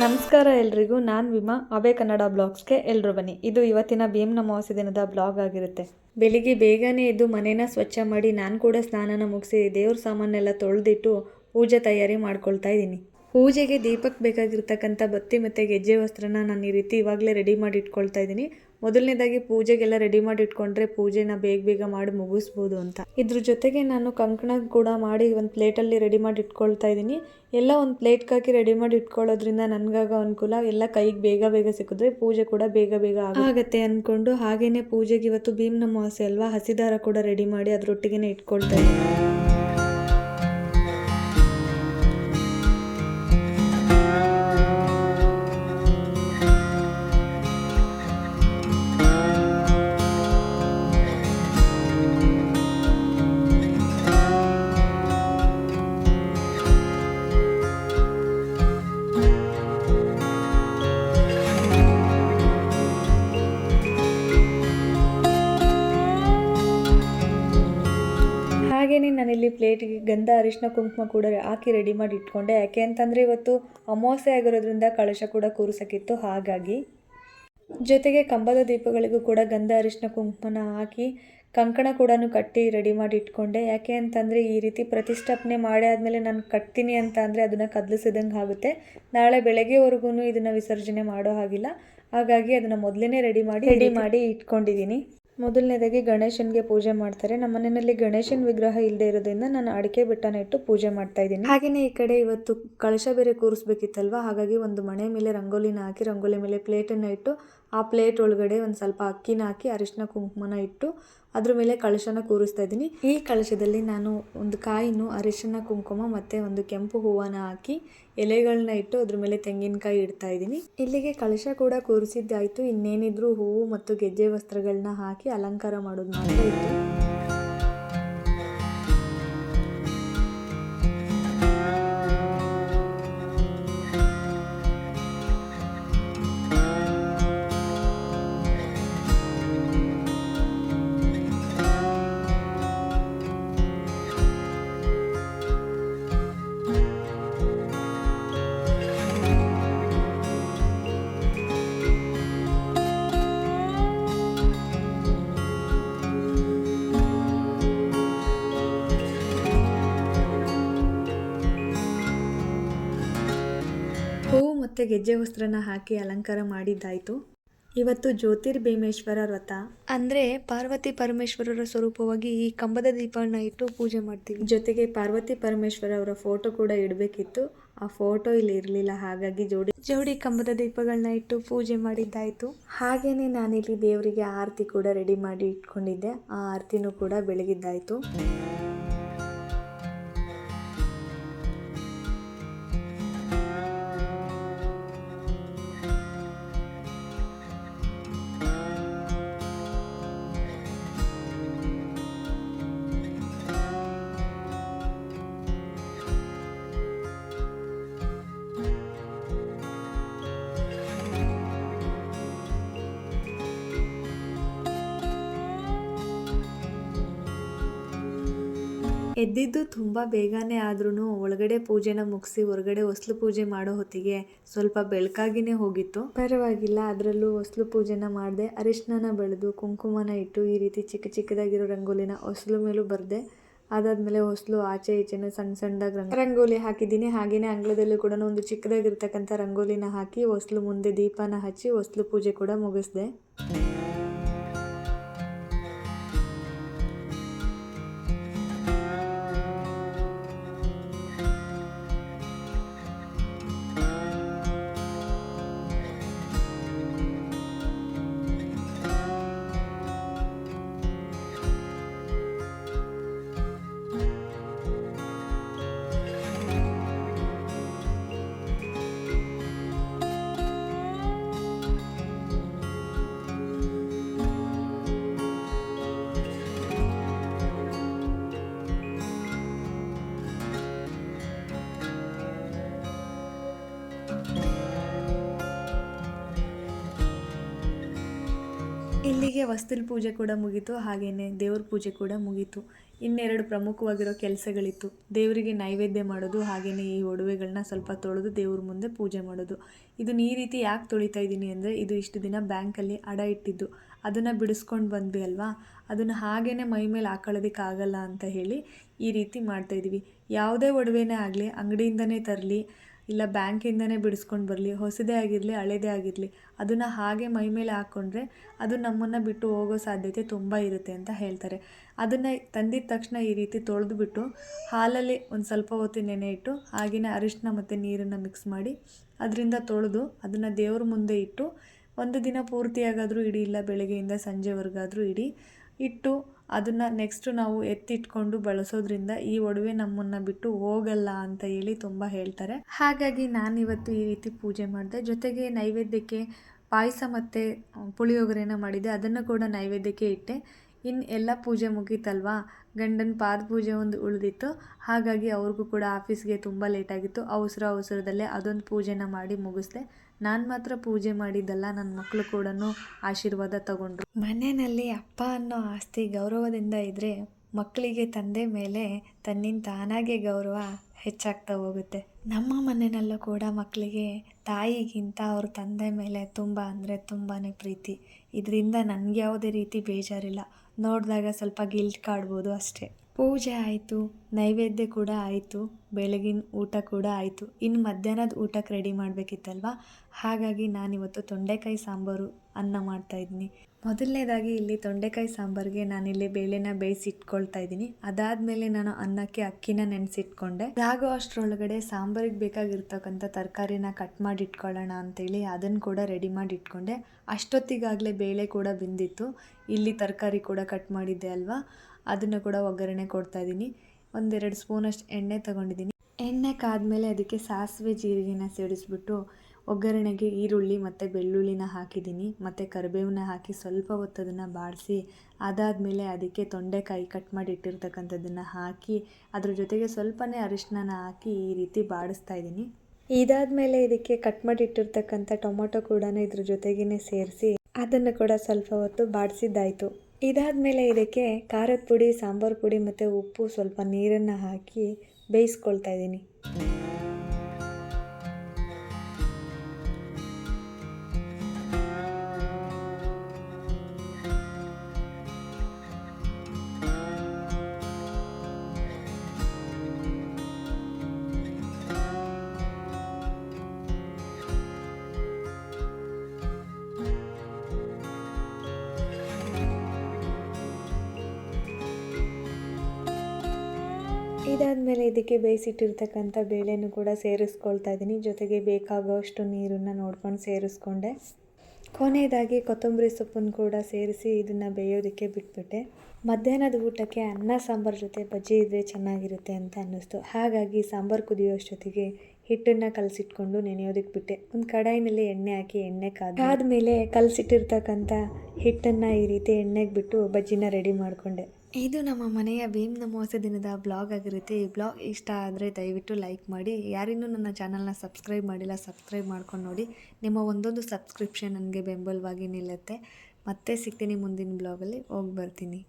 ನಮಸ್ಕಾರ ಎಲ್ರಿಗೂ, ನಾನು ವಿಮಾ ಅಬೆ ಕನ್ನಡ ಬ್ಲಾಗ್ಸ್ಗೆ ಎಲ್ಲರೂ ಬನ್ನಿ. ಇದು ಇವತ್ತಿನ ಭೀಮ್ನ ಅಮಾವಾಸ್ಯೆ ದಿನದ ಬ್ಲಾಗ್ ಆಗಿರುತ್ತೆ. ಬೆಳಿಗ್ಗೆ ಬೇಗನೆ ಎದ್ದು ಮನೇನ ಸ್ವಚ್ಛ ಮಾಡಿ ನಾನು ಕೂಡ ಸ್ನಾನನ ಮುಗಿಸಿ ದೇವ್ರ ಸಾಮಾನೆಲ್ಲ ತೊಳೆದಿಟ್ಟು ಪೂಜೆ ತಯಾರಿ ಮಾಡ್ಕೊಳ್ತಾ ಇದ್ದೀನಿ ಪೂಜೆಗೆ ದೀಪಕ್ಕೆ ಬೇಕಾಗಿರ್ತಕ್ಕಂಥ ಬತ್ತಿ ಮತ್ತು ಗೆಜ್ಜೆ ವಸ್ತ್ರನ ನಾನು ಈ ರೀತಿ ಇವಾಗಲೇ ರೆಡಿ ಮಾಡಿ ಇಟ್ಕೊಳ್ತಾ ಇದ್ದೀನಿ ಮೊದಲನೇದಾಗಿ ಪೂಜೆಗೆಲ್ಲ ರೆಡಿ ಮಾಡಿ ಇಟ್ಕೊಂಡ್ರೆ ಪೂಜೆನ ಬೇಗ ಬೇಗ ಮಾಡಿ ಮುಗಿಸ್ಬೋದು ಅಂತ. ಇದ್ರ ಜೊತೆಗೆ ನಾನು ಕಂಕಣ ಕೂಡ ಮಾಡಿ ಒಂದು ಪ್ಲೇಟಲ್ಲಿ ರೆಡಿ ಮಾಡಿ ಇಟ್ಕೊಳ್ತಾ ಇದ್ದೀನಿ. ಎಲ್ಲ ಒಂದು ಪ್ಲೇಟ್ಗೆ ಹಾಕಿ ರೆಡಿ ಮಾಡಿ ಇಟ್ಕೊಳ್ಳೋದ್ರಿಂದ ನನಗಾಗ ಅನುಕೂಲ, ಎಲ್ಲ ಕೈಗೆ ಬೇಗ ಬೇಗ ಸಿಕ್ಕಿದ್ರೆ ಪೂಜೆ ಕೂಡ ಬೇಗ ಬೇಗ ಆಗುತ್ತೆ. ಅಂದ್ಕೊಂಡು ಹಾಗೇನೆ ಪೂಜೆಗೆ ಇವತ್ತು ಭೀಮ್ನ ಅಮಾವಾಸ್ಯೆ ಅಲ್ವಾ? ಹಸಿದಾರ ಕೂಡ ರೆಡಿ ಮಾಡಿ ಅದರೊಟ್ಟಿಗೆ ಇಟ್ಕೊಳ್ತಾ ಇದ್ದೀನಿ. ಪ್ಲೇಟಿಗೆ ಗಂಧ ಅರಿಶಿನ ಕುಂಕುಮ ಕೂಡ ಹಾಕಿ ರೆಡಿ ಮಾಡಿ ಇಟ್ಕೊಂಡೆ. ಯಾಕೆ ಅಂತಂದರೆ ಇವತ್ತು ಅಮಾವಾಸ್ಯೆ ಆಗಿರೋದ್ರಿಂದ ಕಳಶ ಕೂಡ ಕೂರಿಸೋಕ್ಕಿತ್ತು ಹಾಗಾಗಿ. ಜೊತೆಗೆ ಕಂಬದ ದೀಪಗಳಿಗೂ ಕೂಡ ಗಂಧ ಅರಿಶಿನ ಕುಂಕುಮನ ಹಾಕಿ ಕಂಕಣ ಕೂಡ ಕಟ್ಟಿ ರೆಡಿ ಮಾಡಿ ಇಟ್ಕೊಂಡೆ. ಯಾಕೆ ಅಂತಂದರೆ ಈ ರೀತಿ ಪ್ರತಿಷ್ಠಾಪನೆ ಮಾಡಿ ಆದಮೇಲೆ ನಾನು ಕಟ್ತೀನಿ ಅಂತ ಅಂದರೆ ಅದನ್ನು ಕದಲಿಸಿದಂಗೆ ಆಗುತ್ತೆ. ನಾಳೆ ಬೆಳಗ್ಗೆವರೆಗೂ ಇದನ್ನು ವಿಸರ್ಜನೆ ಮಾಡೋ ಹಾಗಿಲ್ಲ. ಹಾಗಾಗಿ ಅದನ್ನು ಮೊದಲೇ ರೆಡಿ ಮಾಡಿ ರೆಡಿ ಮಾಡಿ ಇಟ್ಕೊಂಡಿದ್ದೀನಿ. ಮೊದಲನೇದಾಗಿ ಗಣೇಶನಿಗೆ ಪೂಜೆ ಮಾಡ್ತಾರೆ. ನಮ್ಮ ಮನೆಯಲ್ಲಿ ಗಣೇಶನ ವಿಗ್ರಹ ಇಲ್ಲದೆ ಇರೋದ್ರಿಂದ ನಾನು ಅಡಿಕೆ ಬೆಟ್ಟನ ಇಟ್ಟು ಪೂಜೆ ಮಾಡ್ತಾ ಇದ್ದೀನಿ. ಹಾಗೆಯೇ ಈ ಕಡೆ ಇವತ್ತು ಕಳಶ ಬೇರೆ ಕೂರಿಸ್ಬೇಕಿತ್ತಲ್ವಾ? ಹಾಗಾಗಿ ಒಂದು ಮನೆ ಮೇಲೆ ರಂಗೋಲಿನ ಹಾಕಿ ರಂಗೋಲಿ ಮೇಲೆ ಪ್ಲೇಟನ್ನು ಇಟ್ಟು ಆ ಪ್ಲೇಟ್ ಒಳಗಡೆ ಒಂದು ಸ್ವಲ್ಪ ಅಕ್ಕಿನ ಹಾಕಿ ಅರಿಶಿನ ಕುಂಕುಮನ ಇಟ್ಟು ಅದ್ರ ಮೇಲೆ ಕಳಶನ ಕೂರಿಸ್ತಾ ಇದ್ದೀನಿ. ಈ ಕಳಶದಲ್ಲಿ ನಾನು ಒಂದು ಕಾಯಿನು ಅರಿಶಿನ ಕುಂಕುಮ ಮತ್ತು ಒಂದು ಕೆಂಪು ಹೂವನ ಹಾಕಿ ಎಲೆಗಳನ್ನ ಇಟ್ಟು ಅದ್ರ ಮೇಲೆ ತೆಂಗಿನಕಾಯಿ ಇಡ್ತಾ ಇದ್ದೀನಿ. ಇಲ್ಲಿಗೆ ಕಳಶ ಕೂಡ ಕೂರಿಸಿದ್ದಾಯ್ತು. ಇನ್ನೇನಿದ್ರು ಹೂವು ಮತ್ತು ಗೆಜ್ಜೆ ವಸ್ತ್ರಗಳನ್ನ ಹಾಕಿ ಅಲಂಕಾರ ಮಾಡೋದು ಮಾತ್ರ ಇತ್ತು. ಮತ್ತು ಗೆಜ್ಜೆ ವಸ್ತ್ರನ ಹಾಕಿ ಅಲಂಕಾರ ಮಾಡಿದ್ದಾಯಿತು. ಇವತ್ತು ಜ್ಯೋತಿರ್ಭೀಮೇಶ್ವರ ವ್ರತ. ಅಂದರೆ ಪಾರ್ವತಿ ಪರಮೇಶ್ವರರ ಸ್ವರೂಪವಾಗಿ ಈ ಕಂಬದ ದೀಪಗಳನ್ನ ಇಟ್ಟು ಪೂಜೆ ಮಾಡ್ತೀವಿ. ಜೊತೆಗೆ ಪಾರ್ವತಿ ಪರಮೇಶ್ವರ ಅವರ ಫೋಟೋ ಕೂಡ ಇಡಬೇಕಿತ್ತು. ಆ ಫೋಟೋ ಇಲ್ಲಿ ಇರಲಿಲ್ಲ ಹಾಗಾಗಿ ಜೋಡಿ ಜೋಡಿ ಕಂಬದ ದೀಪಗಳನ್ನ ಇಟ್ಟು ಪೂಜೆ ಮಾಡಿದ್ದಾಯಿತು. ಹಾಗೇನೆ ನಾನಿಲ್ಲಿ ದೇವರಿಗೆ ಆರತಿ ಕೂಡ ರೆಡಿ ಮಾಡಿ ಇಟ್ಕೊಂಡಿದ್ದೆ. ಆ ಆರತಿನೂ ಕೂಡ ಬೆಳಗಿದ್ದಾಯಿತು. ಎದ್ದಿದ್ದು ತುಂಬ ಬೇಗನೆ ಆದ್ರೂ ಒಳಗಡೆ ಪೂಜೆನ ಮುಗಿಸಿ ಹೊರಗಡೆ ಹೊಸ್ಲು ಪೂಜೆ ಮಾಡೋ ಹೊತ್ತಿಗೆ ಸ್ವಲ್ಪ ಬೆಳಕಾಗಿನೇ ಹೋಗಿತ್ತು. ಪರವಾಗಿಲ್ಲ, ಅದರಲ್ಲೂ ಹೊಸ್ಲು ಪೂಜೆನ ಮಾಡಿದೆ ಅರಿಶಿನ ಬೆಳೆದು ಕುಂಕುಮನ ಇಟ್ಟು ಈ ರೀತಿ ಚಿಕ್ಕ ಚಿಕ್ಕದಾಗಿರೋ ರಂಗೋಲಿನ ಹೊಸ್ಲು ಮೇಲೂ ಬರ್ದೆ. ಅದಾದ್ಮೇಲೆ ಹೊಸಲು ಆಚೆ ಈಚೆನೂ ಸಣ್ಣ ಸಣ್ಣದಾಗಿ ರಂಗ, ರಂಗೋಲಿ ಹಾಕಿದ್ದೀನಿ. ಹಾಗೆಯೇ ಅಂಗಳದಲ್ಲೂ ಕೂಡ ಒಂದು ಚಿಕ್ಕದಾಗಿರ್ತಕ್ಕಂಥ ರಂಗೋಲಿನ ಹಾಕಿ ಹೊಸ್ಲು ಮುಂದೆ ದೀಪನ ಹಚ್ಚಿ ಹೊಸ್ಲು ಪೂಜೆ ಕೂಡ ಮುಗಿಸ್ದೆ. ಇಲ್ಲಿಗೆ ವಸ್ತುಲ್ ಪೂಜೆ ಕೂಡ ಮುಗೀತು ಹಾಗೆಯೇ ದೇವ್ರ ಪೂಜೆ ಕೂಡ ಮುಗೀತು. ಇನ್ನೆರಡು ಪ್ರಮುಖವಾಗಿರೋ ಕೆಲಸಗಳಿತ್ತು. ದೇವರಿಗೆ ನೈವೇದ್ಯ ಮಾಡೋದು ಹಾಗೆಯೇ ಈ ಒಡವೆಗಳನ್ನ ಸ್ವಲ್ಪ ತೊಳೆದು ದೇವ್ರ ಮುಂದೆ ಪೂಜೆ ಮಾಡೋದು. ಇದನ್ನ ಈ ರೀತಿ ಯಾಕೆ ತೊಳಿತಾ ಇದ್ದೀನಿ ಅಂದರೆ, ಇದು ಇಷ್ಟು ದಿನ ಬ್ಯಾಂಕಲ್ಲಿ ಅಡ ಇಟ್ಟಿದ್ದು. ಅದನ್ನು ಬಿಡಿಸ್ಕೊಂಡು ಬಂದ್ವಿ ಅಲ್ವಾ? ಅದನ್ನು ಹಾಗೇ ಮೈ ಮೇಲೆ ಹಾಕೊಳ್ಳೋದಕ್ಕಾಗಲ್ಲ ಅಂತ ಹೇಳಿ ಈ ರೀತಿ ಮಾಡ್ತಾಯಿದ್ವಿ ಯಾವುದೇ ಒಡವೆನೇ ಆಗಲಿ, ಅಂಗಡಿಯಿಂದನೇ ತರಲಿ ಇಲ್ಲ ಬ್ಯಾಂಕಿಂದನೇ ಬಿಡಿಸ್ಕೊಂಡು ಬರಲಿ, ಹೊಸದೇ ಆಗಿರಲಿ, ಹಳೇದೇ ಆಗಿರಲಿ, ಅದನ್ನು ಹಾಗೆ ಮೈ ಮೇಲೆ ಹಾಕ್ಕೊಂಡ್ರೆ ಅದು ನಮ್ಮನ್ನು ಬಿಟ್ಟು ಹೋಗೋ ಸಾಧ್ಯತೆ ತುಂಬ ಇರುತ್ತೆ ಅಂತ ಹೇಳ್ತಾರೆ. ಅದನ್ನು ತಂದಿದ ತಕ್ಷಣ ಈ ರೀತಿ ತೊಳೆದುಬಿಟ್ಟು ಹಾಲಲ್ಲಿ ಒಂದು ಸ್ವಲ್ಪ ಹೊತ್ತು ನೆನೆ ಇಟ್ಟು ಆಗಿನ ಅರಿಶಿನ ಮತ್ತು ನೀರನ್ನು ಮಿಕ್ಸ್ ಮಾಡಿ ಅದರಿಂದ ತೊಳೆದು ಅದನ್ನು ದೇವ್ರ ಮುಂದೆ ಇಟ್ಟು, ಒಂದು ದಿನ ಪೂರ್ತಿಯಾಗಾದರೂ ಇಡಿ, ಇಲ್ಲ ಬೆಳಗ್ಗೆಯಿಂದ ಸಂಜೆವರೆಗಾದರೂ ಇಡಿ, ಇಟ್ಟು ಅದನ್ನು ನೆಕ್ಸ್ಟು ನಾವು ಎತ್ತಿಟ್ಕೊಂಡು ಬಳಸೋದ್ರಿಂದ ಈ ಒಡವೆ ನಮ್ಮನ್ನು ಬಿಟ್ಟು ಹೋಗಲ್ಲ ಅಂತ ಹೇಳಿ ತುಂಬ ಹೇಳ್ತಾರೆ. ಹಾಗಾಗಿ ನಾನಿವತ್ತು ಈ ರೀತಿ ಪೂಜೆ ಮಾಡಿದೆ. ಜೊತೆಗೆ ನೈವೇದ್ಯಕ್ಕೆ ಪಾಯಸ ಮತ್ತು ಪುಳಿಯೋಗರೆನ ಮಾಡಿದೆ ಅದನ್ನು ಕೂಡ ನೈವೇದ್ಯಕ್ಕೆ ಇಟ್ಟೆ. ಇನ್ನು ಎಲ್ಲ ಪೂಜೆ ಮುಗೀತಲ್ವಾ? ಗಂಡನ ಪಾದ ಪೂಜೆ ಒಂದು ಉಳಿದಿತ್ತು. ಹಾಗಾಗಿ ಅವ್ರಿಗೂ ಕೂಡ ಆಫೀಸ್ಗೆ ತುಂಬ ಲೇಟಾಗಿತ್ತು ಅವಸರ ಅವಸರದಲ್ಲೇ ಅದೊಂದು ಪೂಜೆನ ಮಾಡಿ ಮುಗಿಸ್ದೆ. ನಾನು ಮಾತ್ರ ಪೂಜೆ ಮಾಡಿದ್ದಲ್ಲ ನನ್ನ ಮಕ್ಕಳು ಕೂಡ ಆಶೀರ್ವಾದ ತಗೊಂಡ್ರು. ಮನೆಯಲ್ಲಿ ಅಪ್ಪ ಅನ್ನೋ ಆಸ್ತಿ ಗೌರವದಿಂದ ಇದ್ದರೆ ಮಕ್ಕಳಿಗೆ ತಂದೆ ಮೇಲೆ ತನ್ನಿಂದ ತಾನಾಗೆ ಗೌರವ ಹೆಚ್ಚಾಗ್ತಾ ಹೋಗುತ್ತೆ. ನಮ್ಮ ಮನೆಯಲ್ಲೂ ಕೂಡ ಮಕ್ಕಳಿಗೆ ತಾಯಿಗಿಂತ ಅವ್ರ ತಂದೆ ಮೇಲೆ ತುಂಬ ಅಂದರೆ ತುಂಬಾ ಪ್ರೀತಿ. ಇದರಿಂದ ನನಗೆ ಯಾವುದೇ ರೀತಿ ಬೇಜಾರಿಲ್ಲ. ನೋಡಿದಾಗ ಸ್ವಲ್ಪ ಗಿಲ್ಟ್ ಕಾಡ್ಬೋದು ಅಷ್ಟೇ. ಪೂಜೆ ಆಯಿತು, ನೈವೇದ್ಯ ಕೂಡ ಆಯಿತು, ಬೆಳಗಿನ ಊಟ ಕೂಡ ಆಯಿತು. ಇನ್ನು ಮಧ್ಯಾಹ್ನದ ಊಟಕ್ಕೆ ರೆಡಿ ಮಾಡಬೇಕಿತ್ತಲ್ವ? ಹಾಗಾಗಿ ನಾನಿವತ್ತು ತೊಂಡೆಕಾಯಿ ಸಾಂಬಾರು ಅನ್ನ ಮಾಡ್ತಾಯಿದ್ದೀನಿ ಮೊದಲನೇದಾಗಿ ಇಲ್ಲಿ ತೊಂಡೆಕಾಯಿ ಸಾಂಬಾರಿಗೆ ನಾನಿಲ್ಲಿ ಬೇಳೆನ ಬೇಯಿಸಿ ಇಟ್ಕೊಳ್ತಾ ಇದ್ದೀನಿ. ಅದಾದಮೇಲೆ ನಾನು ಅನ್ನಕ್ಕೆ ಅಕ್ಕಿನ ನೆನೆಸಿಟ್ಕೊಂಡೆ. ಆಗೋ ಅಷ್ಟರೊಳಗಡೆ ಸಾಂಬಾರಿಗೆ ಬೇಕಾಗಿರ್ತಕ್ಕಂಥ ತರಕಾರಿನ ಕಟ್ ಮಾಡಿ ಇಟ್ಕೊಳ್ಳೋಣ ಅಂತೇಳಿ ಅದನ್ನು ಕೂಡ ರೆಡಿ ಮಾಡಿ ಇಟ್ಕೊಂಡೆ. ಅಷ್ಟೊತ್ತಿಗಾಗಲೇ ಬೇಳೆ ಕೂಡ ಬಿಂದಿತ್ತು. ಇಲ್ಲಿ ತರಕಾರಿ ಕೂಡ ಕಟ್ ಮಾಡಿದ್ದೆ ಅಲ್ವಾ? ಅದನ್ನು ಕೂಡ ಒಗ್ಗರಣೆ ಕೊಡ್ತಾ ಇದ್ದೀನಿ. ಒಂದೆರಡು ಸ್ಪೂನಷ್ಟು ಎಣ್ಣೆ ತೊಗೊಂಡಿದ್ದೀನಿ. ಎಣ್ಣೆ ಕಾದ್ಮೇಲೆ ಅದಕ್ಕೆ ಸಾಸಿವೆ, ಜೀರಿಗೆನ ಸೇರಿಸ್ಬಿಟ್ಟು ಒಗ್ಗರಣೆಗೆ ಈರುಳ್ಳಿ ಮತ್ತು ಬೆಳ್ಳುಳ್ಳಿನ ಹಾಕಿದ್ದೀನಿ. ಮತ್ತು ಕರಿಬೇವನ್ನ ಹಾಕಿ ಸ್ವಲ್ಪ ಹೊತ್ತು ಅದನ್ನು ಬಾಡಿಸಿ, ಅದಾದಮೇಲೆ ಅದಕ್ಕೆ ತೊಂಡೆಕಾಯಿ ಕಟ್ ಮಾಡಿ ಇಟ್ಟಿರ್ತಕ್ಕಂಥದ್ದನ್ನು ಹಾಕಿ, ಅದ್ರ ಜೊತೆಗೆ ಸ್ವಲ್ಪನೇ ಅರಿಶಿನ ಹಾಕಿ ಈ ರೀತಿ ಬಾಡಿಸ್ತಾ ಇದ್ದೀನಿ. ಇದಾದಮೇಲೆ ಇದಕ್ಕೆ ಕಟ್ ಮಾಡಿ ಇಟ್ಟಿರ್ತಕ್ಕಂಥ ಟೊಮೊಟೊ ಕೂಡ ಇದ್ರ ಜೊತೆಗೇ ಸೇರಿಸಿ, ಅದನ್ನು ಕೂಡ ಸ್ವಲ್ಪ ಹೊತ್ತು ಬಾಡಿಸಿದ್ದಾಯಿತು. ಇದಾದಮೇಲೆ ಇದಕ್ಕೆ ಖಾರದ ಪುಡಿ ಸಾಂಬಾರು ಪುಡಿ ಮತ್ತು ಉಪ್ಪು ಸ್ವಲ್ಪ ನೀರನ್ನು ಹಾಕಿ ಬೇಯಿಸ್ಕೊಳ್ತಾ ಇದ್ದೀನಿ. ಇದಾದಮೇಲೆ ಇದಕ್ಕೆ ಬೇಯಿಸಿಟ್ಟಿರ್ತಕ್ಕಂಥ ಬೇಳೆನೂ ಕೂಡ ಸೇರಿಸ್ಕೊಳ್ತಾ ಇದ್ದೀನಿ. ಜೊತೆಗೆ ಬೇಕಾಗುವಷ್ಟು ನೀರನ್ನು ನೋಡ್ಕೊಂಡು ಸೇರಿಸ್ಕೊಂಡೆ. ಕೊನೆಯದಾಗಿ ಕೊತ್ತಂಬರಿ ಸೊಪ್ಪನ್ನು ಕೂಡ ಸೇರಿಸಿ ಇದನ್ನು ಬೇಯೋದಕ್ಕೆ ಬಿಟ್ಬಿಟ್ಟೆ. ಮಧ್ಯಾಹ್ನದ ಊಟಕ್ಕೆ ಅನ್ನ, ಸಾಂಬಾರು ಜೊತೆ ಬಜ್ಜಿ ಇದ್ದರೆ ಚೆನ್ನಾಗಿರುತ್ತೆ ಅಂತ ಅನ್ನಿಸ್ತು. ಹಾಗಾಗಿ ಸಾಂಬಾರು ಕುದಿಯೋಷ್ಟೊತ್ತಿಗೆ ಹಿಟ್ಟನ್ನು ಕಲಸಿಟ್ಕೊಂಡು ನೆನೆಯೋದಕ್ಕೆ ಬಿಟ್ಟೆ. ಒಂದು ಕಡಾಯಿನಲ್ಲಿ ಎಣ್ಣೆ ಹಾಕಿ ಎಣ್ಣೆ ಕಾದ ಆದಮೇಲೆ ಕಲಸಿಟ್ಟಿರ್ತಕ್ಕಂಥ ಹಿಟ್ಟನ್ನು ಈ ರೀತಿ ಎಣ್ಣೆಗೆ ಬಿಟ್ಟು ಬಜ್ಜಿನ ರೆಡಿ ಮಾಡಿಕೊಂಡೆ. ಇದು ನಮ್ಮ ಮನೆಯ ಭೀಮ್ ನಮೋಸೆ ದಿನದ ಬ್ಲಾಗ್ ಆಗಿರುತ್ತೆ. ಈ ಬ್ಲಾಗ್ ಇಷ್ಟ ಆದರೆ ದಯವಿಟ್ಟು ಲೈಕ್ ಮಾಡಿ. ಯಾರಿನ್ನೂ ನನ್ನ ಚಾನಲ್ನ ಸಬ್ಸ್ಕ್ರೈಬ್ ಮಾಡಿಲ್ಲ, ಸಬ್ಸ್ಕ್ರೈಬ್ ಮಾಡ್ಕೊಂಡು ನೋಡಿ. ನಿಮ್ಮ ಒಂದೊಂದು ಸಬ್ಸ್ಕ್ರಿಪ್ಷನ್ ನನಗೆ ಬೆಂಬಲವಾಗಿ ನಿಲ್ಲುತ್ತೆ. ಮತ್ತೆ ಸಿಗ್ತೀನಿ ಮುಂದಿನ ಬ್ಲಾಗಲ್ಲಿ. ಹೋಗಿ ಬರ್ತೀನಿ.